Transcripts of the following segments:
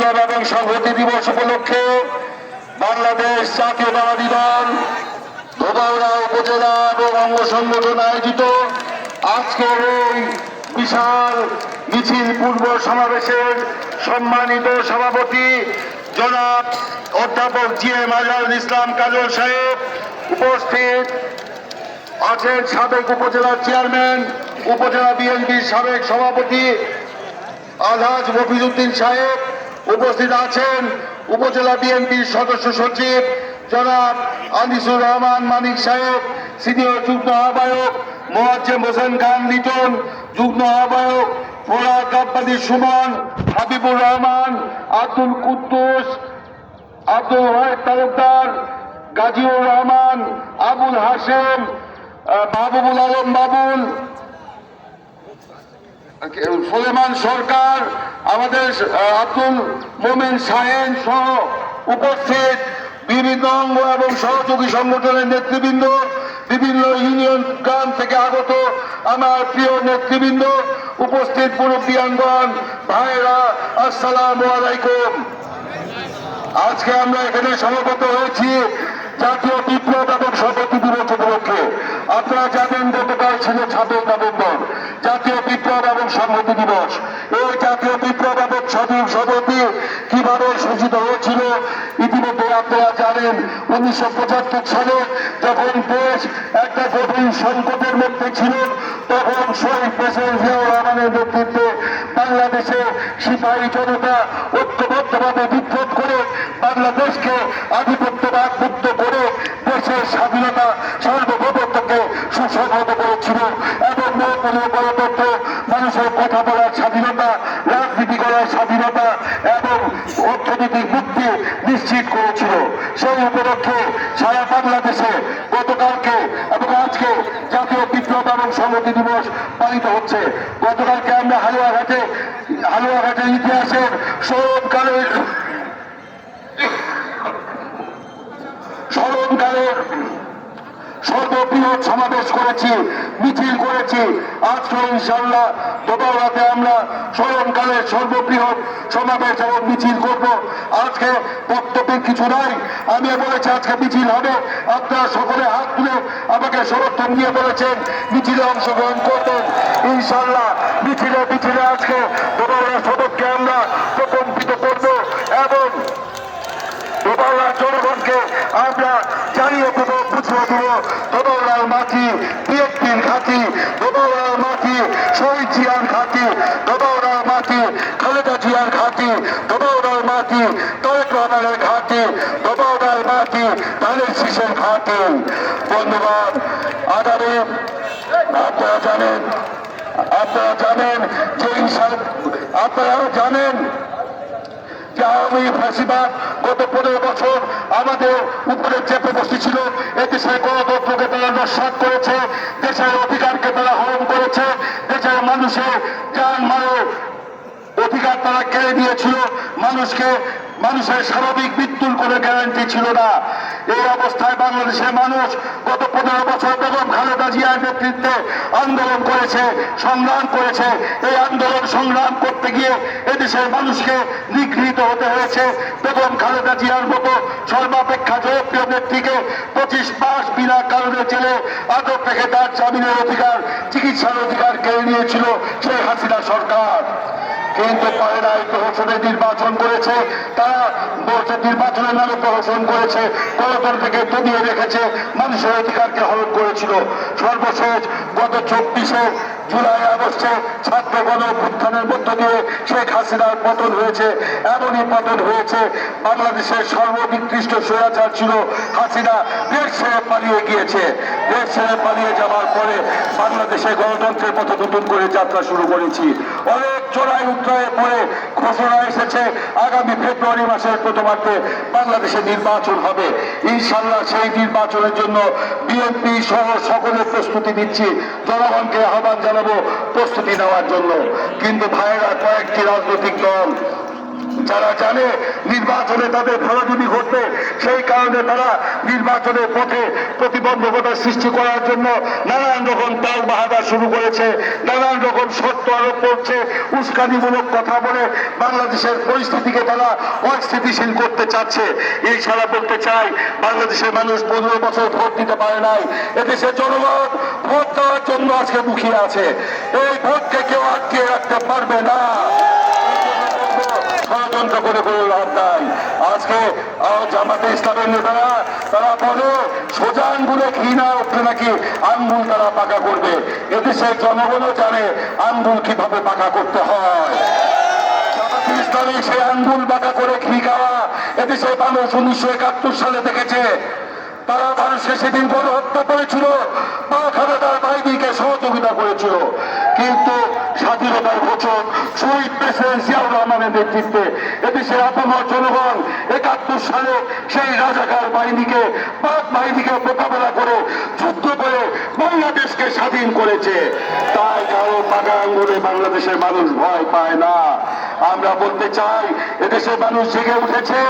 বিপ্লব এবং সংহতি দিবস উপলক্ষে বাংলাদেশ জাতীয়তাবাদী দল ধোবাউড়া উপজেলা এবং অঙ্গ সংগঠন আয়োজিত আজকের এই বিশাল মিছিল পূর্ব সমাবেশের সম্মানিত সভাপতি জনাব অধ্যাপক জি এম আজহারুল ইসলাম কাজল সাহেব উপস্থিত আছেন সাবেক উপজেলার চেয়ারম্যান, উপজেলা বিএনপির সাবেক সভাপতি আলহাজ মফিজুদ্দিন সাহেব উপস্থিত আছেন উপজেলা বিএনপির সদস্য সচিব জনাব আনিসুর রহমান মানিক সাহেব সিনিয়র যুগ্ম আহ্বায়ক মোয়াজ্জেম হোসেন খান লিটন যুগ্ম আহ্বায়ক ফোরাদ গাব্বাদি সুমন হাবিবুর রহমান আব্দুল কুদ্দুস আব্দুল ওয়াহেদ তালুকদার গাজীউর রহমান আবুল আহ, মাহবুবুল আলম বাবুল সুলেমান সরকার, আমাদের আব্দুল মোমেন সাহেন সহ উপস্থিত বিভিন্ন অঙ্গ এবং সহযোগী সংগঠনের নেতৃবৃন্দ, বিভিন্ন ইউনিয়ন গ্রাম থেকে আগত আমার প্রিয় নেতৃবৃন্দ, উপস্থিত মুরব্বিয়াঙ্গন ভাইরা আসসালামু আলাইকুম। আজকে আমরা এখানে সমবেত হয়েছি। জাতীয় বিপ্লব এবং সংহতি দিবস উপলক্ষে আপনারা জানেন গতকাল ছিল ছাব্বিশ নভেম্বর। জাতীয় বিপ্লব এবং সংহতি দিবস। এই জাতীয় বিপ্লব এবং স্বাধীন সংহতি কীভাবে সূচিত হয়েছিল, ইতিমধ্যে আপনারা জানেন, উনিশশো পঁচাত্তর সালে যখন দেশ একটা গভীর সংকটের মধ্যে ছিল, তখন শহীদ প্রেসিডেন্ট জিয়াউর রহমানের নেতৃত্বে বাংলাদেশে সিপাহী জনতা ঐক্যবদ্ধভাবে বিপ্লব করে বাংলাদেশকে আধিপত্যবাদ মুক্ত করে দেশের স্বাধীনতা সার্বভৌমত্বকে সুসংহত করেছিল এবং নৌপনীয় গণতন্ত্র মানুষের কথা বলার স্বাধীনতা রাজনীতি করার স্বাধীনতা এবং অর্থনৈতিক মুক্তি নিশ্চিত করেছিল। সেই উপলক্ষে সারা বাংলাদেশে গতকালকে এবং আজকে জাতীয় বিপ্লব এবং সংহতি দিবস পালিত হচ্ছে। গতকালকে আমরা হালুয়াঘাটে হালুয়াঘাটের ইতিহাসের স্মরণকালের স্মরণকালের সমাবেশ করেছি, মিছিল করেছি। আজকে ইনশাল্লাহ দোবাউড়াতে আমরা স্মরণকালের সর্ববৃহৎ সমাবেশ এবং মিছিল করব। আজকে বক্তব্যের কিছু নাই। আমি বলেছি আজকে মিছিল হবে। আপনারা সকলে হাত তুলে আমাকে সমর্থন দিয়ে বলেছেন, মিছিলে অংশগ্রহণ করবেন। ইনশাল্লাহ মিছিলে মিছিলে আজকে দোবাউড়া সদরকে আমরা প্রকম্পিত করব এবং দোবাউড়ার জনগণকে আমরা জানিয়ে বুঝিয়ে দেবো মাটি বিএনপির ঘাঁটি দোবাউড়ার মাটি শহীদ জিয়ার ঘাঁটি দোবাউড়ার মাটি খালেদা জিয়ার ঘাঁটি দোবাউড়ার মাটি তারেক রহমানের ঘাঁটি দোবাউড়ার মাটি ধানের শীষের ঘাঁটি বন্ধুবান আগামী আপনারা জানেন আপনারা জানেন যে আপনারা জানেন যে আওয়ামী ফাঁসিবাদ পনেরো বছর আমাদের উপরে চেপে বসেছিল এদেশের গণতন্ত্রকে তারা নস্বাত করেছে, দেশের অধিকারকে তারা হরণ করেছে, দেশের মানুষের মালের অধিকার তারা কেড়ে নিয়েছিল, মানুষকে, মানুষের স্বাভাবিক মৃত্যুর কোনো গ্যারান্টি ছিল না। এই অবস্থায় বাংলাদেশের মানুষ গত পনেরো বছর বেগম খালেদা জিয়ার নেতৃত্বে আন্দোলন করেছে, সংগ্রাম করেছে। এই আন্দোলন সংগ্রাম করতে গিয়ে এদেশের মানুষকে নিগৃহীত হতে হয়েছে। বেগম খালেদা জিয়ার মতো সর্বাপেক্ষা জনপ্রিয় নেত্রীকে পঁচিশ মাস বিনা কারণে জেলে আটক রেখে তার জামিনের অধিকার, চিকিৎসার অধিকার কেড়ে নিয়েছিল শেখ হাসিনা সরকার। প্রহসনে নির্বাচন করেছে, তারা বলছে নির্বাচনের নামে প্রহসন করেছে গণতন্ত্রকে রেখেছে, মানুষের অধিকারকে হরণ করেছিল। সর্বশেষ গত চব্বিশে জুলাই, আগস্টে ছাত্র গণ মধ্য দিয়ে শেখ হাসিনার পতন হয়েছে, এমনই পতন হয়েছে, বাংলাদেশের সর্বনিকৃষ্ট স্বৈরাচার ছিল হাসিনা, দেশ ছেড়ে পালিয়ে গিয়েছে। দেশ ছেড়ে পালিয়ে যাওয়ার পরে বাংলাদেশে গণতন্ত্রের পথে নতুন করে যাত্রা শুরু করেছি। অনেক চড়াই উত্তরায়ের পরে ঘোষণা এসেছে। আগামী ফেব্রুয়ারি মাসের প্রথমার্ধে বাংলাদেশে নির্বাচন হবে। ইনশাল্লাহ সেই নির্বাচনের জন্য বিএনপি সহ সকলের প্রস্তুতি নিচ্ছি। জনগণকে আহ্বান জানাব প্রস্তুতি নেওয়ার জন্য। কিন্তু ভাইয়েরা, কয়েকটি রাজনৈতিক দল যারা জানে নির্বাচনে তাদের ফলাজুবি ঘটবে, সেই কারণে তারা নির্বাচনের পথে প্রতিবন্ধকতা সৃষ্টি করার জন্য নানান রকম তাল বাহাদা শুরু করেছে, নানান রকম শর্ত আরোপ করছে, উস্কানিমূলক কথা বলে বাংলাদেশের পরিস্থিতিকে তারা অস্থিতিশীল করতে চাচ্ছে। এই ছাড়া বলতে চাই, বাংলাদেশের মানুষ পনেরো বছর ভোট দিতে পারে নাই, এদেশের জনগণ ভোট দেওয়ার জন্য আজকে মুখিয়ে আছে। এই ভোটকে কেউ আটকে রাখতে পারবে না। ষড়যন্ত্র করে কোনো লাভ নাই। আজকে জামাতে ইসলামের নেতারা, তারা বলে সোজা আঙ্গুলে ঘৃণা উঠলে নাকি আঙ্গুল তারা পাকা করবে? এদেশের জনগণও জানে আঙ্গুল কীভাবে পাকা করতে হয়। ঘি তারা সেদিন সহযোগিতা করেছিল। কিন্তু বছর শহীদ প্রেসিডেন্ট রহমানের নেতৃত্বে এদেশের আপামর জনগণ একাত্তর সালে সেই রাজাকার বাহিনীকে, পাক বাহিনীকে মোকাবেলা করে যুদ্ধ করে বাংলাদেশকে স্বাধীন করেছে। তাই কারও পাকা আঙ্গুলে বাংলাদেশের মানুষ ভয় পায় না। আমরা বলতে চাই, এদেশের মানুষ জেগে উঠেছে।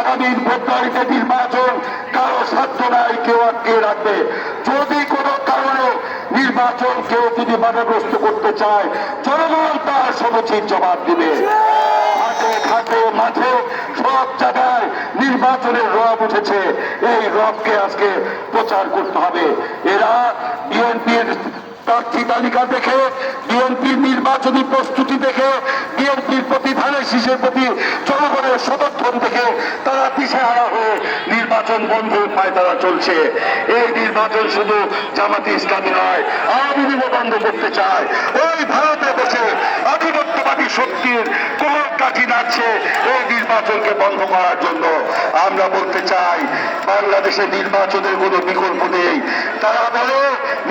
আগামী ফেব্রুয়ারিতে নির্বাচন কারও সাধ্য নাই, কেউ আটকে রাখবে। যদি কোনো কারণে নির্বাচন কেউ যদি বাধাগ্রস্ত করতে চায়, জনগণ তার সমুচিত জবাব দিবে। ঘাটে, মাঠে, সব জায়গায় নির্বাচনের রব উঠেছে। এই রবকে আজকে প্রচার করতে হবে। এরা বিএনপির প্রার্থী তালিকা দেখে, বিএনপির নির্বাচনী প্রস্তুতি দেখে, বিএনপির প্রতি ধানের প্রতি জনগণের সমর্থন দেখে তারা দিশেহারা হয়ে নির্বাচন বন্ধের পায় তারা চলছে। এই নির্বাচন শুধু জামাতি ইসলামী নয়, আওয়ামী লীগও বন্ধ করতে চায়। ওই ভারতে বসে আধিপত্যবাদী শক্তির কোমর কাঠি নাচছে। এই নির্বাচনকে বন্ধ করার আমরা বলতে চাই, বাংলাদেশে নির্বাচনের কোনো বিকল্প নেই। তারা বলে,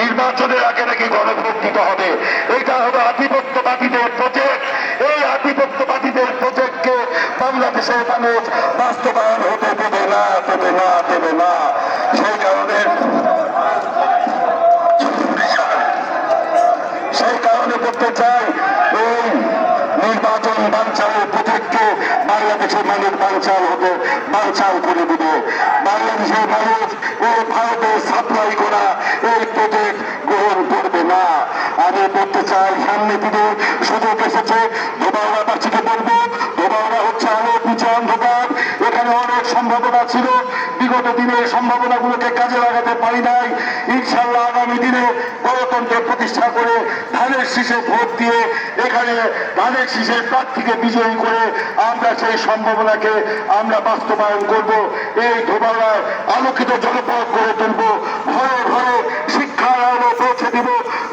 নির্বাচনের আগে নাকি গণভোট দিতে হবে। এটা হবে আধিপত্যবাদীদের প্রজেক্ট এই আধিপত্যবাদীদের প্রজেক্টকে বাংলাদেশের মানুষ বাস্তবায়ন হতে দেবে না দেবে না দেবে না। সেই কারণে সেই কারণে করতে চাই, এই নির্বাচন বাংলাদেশের মানুষ বাঞ্চাল হতে বাঞ্চাল করে দিবে। বাংলাদেশের মানুষ এই ভারতে সাপ্লাই করা এই প্রজেক্ট গ্রহণ করবে না। আমি বলতে চাই, সামনে দিনে সুযোগ এসেছে ধোবাউড়াবাসীকে বলব ধোবাউড়া হচ্ছে আলো পিছে অন্ধকার এখানে অনেক সম্ভাবনা ছিল এই সম্ভাবনাগুলোকে কাজে লাগাতে পারি নাই ইনশাল্লাহ আগামী দিনে গণতন্ত্র প্রতিষ্ঠা করে ধানের শীষে ভোট দিয়ে এখানে ধানের শীষে প্রার্থীকে বিজয়ী করে আমরা সেই সম্ভাবনাকে আমরা বাস্তবায়ন করব। এই ধোবালায় আলোকিত জনপদ করে তুলব। ঘরে ঘরে শিক্ষার আলো পৌঁছে দিব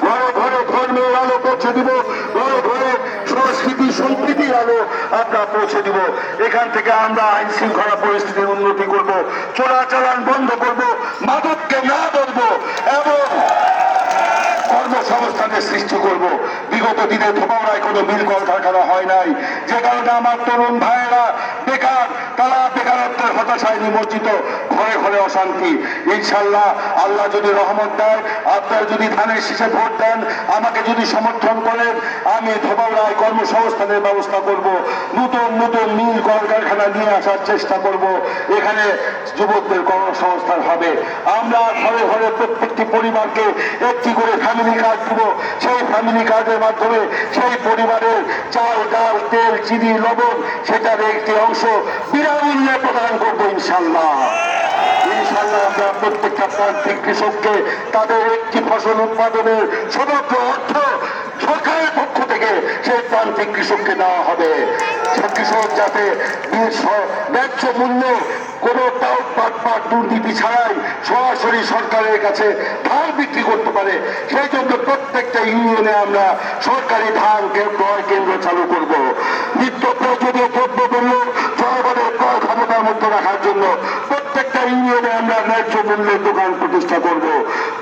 ঘরে ঘরে ধর্মের আলো পৌঁছে দিব ঘরে ঘরে সংস্কৃতি সম্প্রীতির আলো আমরা পৌঁছে দিব। এখান থেকে আমরা আইন শৃঙ্খলা পরিস্থিতির উন্নতি করব, চোরাচালান বন্ধ করব, মাদককে না বলব এবং কর্মসংস্থানের সৃষ্টি করব। বিগত দিনে ধোপাড়ায় কোনো মিল কলকারখানা হয় নাই, যে কারণে আমার তরুণ ভাইয়েরা বেকার, তারা বেকারত্বের হতাশায় নিমজ্জিত, ঘরে ঘরে অশান্তি। ইনশাল্লাহ আল্লাহ যদি রহমত দেয় আপনার যদি ধানের শীষে ভোট দেন, আমাকে যদি সমর্থন করেন আমি ধোপাড়ায় কর্মসংস্থানের ব্যবস্থা করব। নতুন নতুন মিল কলকারখানা নিয়ে আসার চেষ্টা করব। এখানে যুবকদের কর্মসংস্থান হবে। আমরা ঘরে ঘরে প্রত্যেকটি পরিবারকে একটি করে ফ্যামিলি কার্ড দিব। সেই ফ্যামিলি কার্ডের মাধ্যমে সেই পরিবারের চাল, ডাল, তেল, চিনি, লবণ সেটার একটি অংশ বিনামূল্যে প্রদান করব ইনশাল্লাহ ইনশাল্লাহ আমরা প্রত্যেকটা প্রান্তিক কৃষককে তাদের একটি ফসল উৎপাদনের সমগ্র অর্থ সেই কৃষককে দেওয়া হবে। কৃষক যাতে ন্যায্য মূল্যে কোনো টাউট পাটপাট দুর্নীতি ছাড়াই সরাসরি সরকারের কাছে ধান বিক্রি করতে পারে, সেই জন্য প্রত্যেকটা ইউনিয়নে আমরা সরকারি ধান ক্রয় কেন্দ্র চালু করব। নিত্য প্রয়োজনীয় দ্রব্য মূল্য জনগণের ক্রয় ক্ষমতার মধ্যে রাখার জন্য প্রত্যেকটা ইউনিয়নে আমরা ন্যায্য মূল্যের দোকান প্রতিষ্ঠা করব।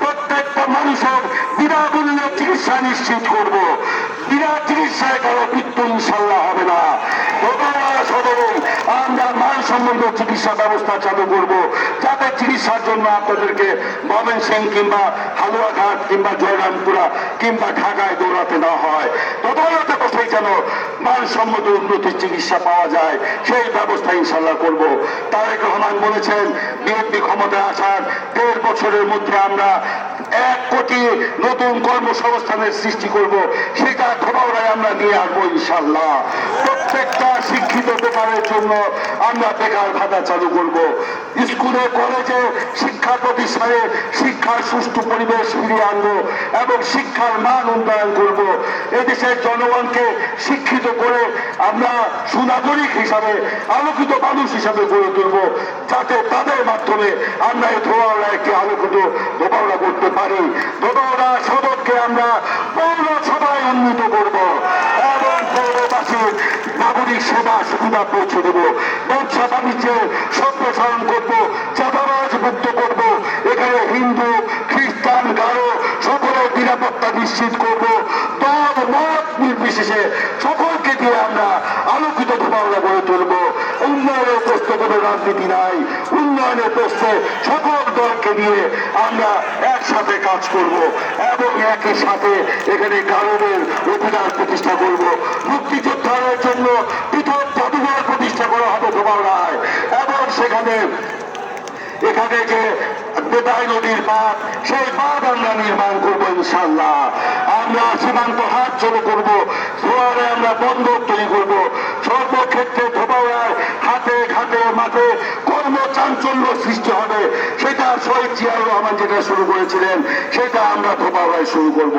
প্রত্যেকটা মানুষের বিনামূল্যে চিকিৎসা নিশ্চিত করব। ঢাকায় দৌড়াতে না হয়। তদারতে বসেই যেন মানসম্মত উন্নতির চিকিৎসা পাওয়া যায়, সেই ব্যবস্থা ইনশাল্লাহ করব। তারেক রহমান বলেছেন, বিএনপি ক্ষমতায় আসার দেড় বছরের মধ্যে আমরা এক কোটি নতুন কর্মসংস্থানের সৃষ্টি করব, সেটা ধোবাউড়ায় আমরা নিয়ে আসব ইনশাল্লাহ প্রত্যেকটা শিক্ষিত বেকারের জন্য আমরা বেকার ভাতা চালু করব। স্কুলে, কলেজে শিক্ষা প্রতিষ্ঠানে শিক্ষার সুষ্ঠু পরিবেশ ফিরিয়ে আনব এবং শিক্ষার মান উন্নয়ন করব। এদেশের জনগণকে শিক্ষিত করে আমরা সুনাগরিক হিসাবে, আলোকিত মানুষ হিসাবে গড়ে তুলব, যাতে তাদের মাধ্যমে আমরা এই একটি আলোকিত ধোবাউড়া করতে পারি। ধোবাউড়া সদরকে আমরা পৌরসভায় উন্নীত করব এবং পৌরবাসীর নাগরিক সেবা সুবিধা পৌঁছে দেব। ব্যবসা বাণিজ্যের সম্প্রসারণ করব, চাঁদাবাজ মুক্ত করব, এখানে হিন্দু, খ্রিস্টান, গারো সকলের নিরাপত্তা নিশ্চিত করব। দল, মত নির্বিশেষে সকলকে দিয়ে আমরা আলোকিত ধোমাওয়া গড়ে তুলব। কোনো রাজনীতি নাই। উন্নয়নের প্রশ্নে, সকল দলকে নিয়ে আমরা একসাথে কাজ করব এবং একই সাথে এখানে গারদের অধিকার প্রতিষ্ঠা করব। মুক্তিযোদ্ধাদের জন্য পৃথক জাদুঘর প্রতিষ্ঠা করা হবে ধোমাওয়ায় এবং সেখানে, এখানে যে বেদাই নদীর বাঁধ, সেই বাঁধ আমরা নির্মাণ করব ইনশাল্লাহ আমরা সীমান্ত হাত চলে করব আমরা বন্দর তৈরি করব। সর্বক্ষেত্রে ঘাটে মাঠে চাঞ্চল্য সৃষ্টি হবে, সেটা শহীদ জিয়াউর রহমান যেটা শুরু করেছিলেন, সেটা আমরা ধোবাওয়ায় শুরু করব।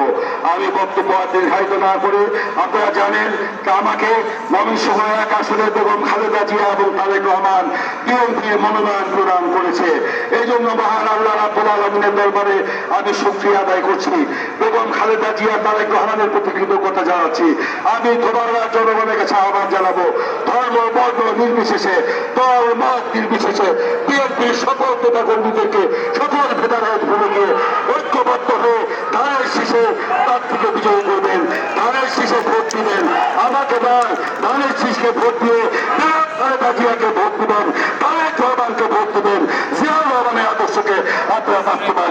আমি বক্তব্য আর দীর্ঘায়িত না করে আপনারা জানেন আমাকে ময়মনসিংহ এক আসনের বেগম খালেদা জিয়া এবং তারেক রহমান বিএনপির মনোনয়ন প্রদান করেছে। এই জন্য মহান আল্লাহ রাব্বুল আলমিনের দরবারে আমি শুক্রিয়া আদায় করছি। বেগম খালেদা জিয়া, তারেক রহমানের প্রতি কৃতজ্ঞতা জানাচ্ছি। আমি ধোবাড়া জনগণের কাছে আহ্বান জানাব, ধর্ম বর্ণ নির্বিশেষে, দল, মত নির্বিশেষে বিএনপির সকল নেতা কর্মীদেরকে সকল ভেদারায় ভূমিকে ঐক্যবদ্ধ হয়ে ধানের শীষে থেকে বিজয়ী করবেন, ধানের শীষে ভোট দিবেন। আমাকে নয়, ধানের শীষকে ভোট দিয়ে বেগম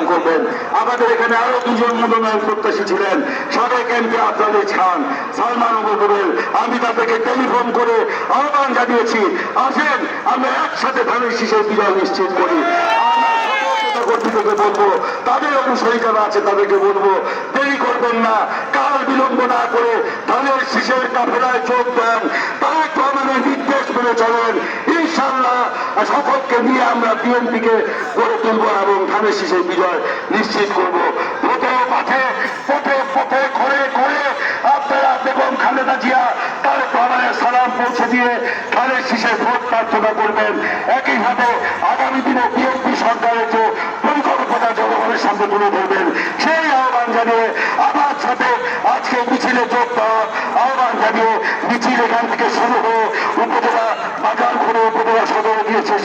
করবেন। আমাদের এখানে আরও দুজন মনোনয়ন প্রত্যাশী ছিলেন। সাবেক এমপি আফজাল খান। সালমান আমি তাদেরকে টেলিফোন করে আহ্বান জানিয়েছি, আসেন, আমরা একসাথে ধানের শীষের বিজয় নিশ্চিত করি। কর্মীদেরকে বলব, তাদের অনুসারী করবেন না বিলম্ব না করে যোগ দেন। নির্দেশ মেনে চলেন ইনশাল্লাহ সকলকে নিয়ে আমরা বিএনপিকে গড়ে তুলবো এবং ধানের শীষের বিজয় নিশ্চিত করব। পথে পথে পথে পথে ঘরে ঘরে আপনারা বেগম খালেদা জিয়া তারেক রহমানের সালাম পৌঁছে দিয়ে ধানের শীষের ভোট প্রার্থনা করবেন। একইভাবে আগামী দিনে বিএনপি সরকারের যে পরিকল্পনা জনগণের সামনে তুলে ধরবেন। সেই আহ্বান জানিয়ে আমার সাথে আজকে মিছিলে যোগ দেওয়ার আহ্বান জানিয়ে মিছিল এখান থেকে শুরু হয়ে উপজেলা বাজার ঘুরে উপজেলা সদরে গিয়ে শেষ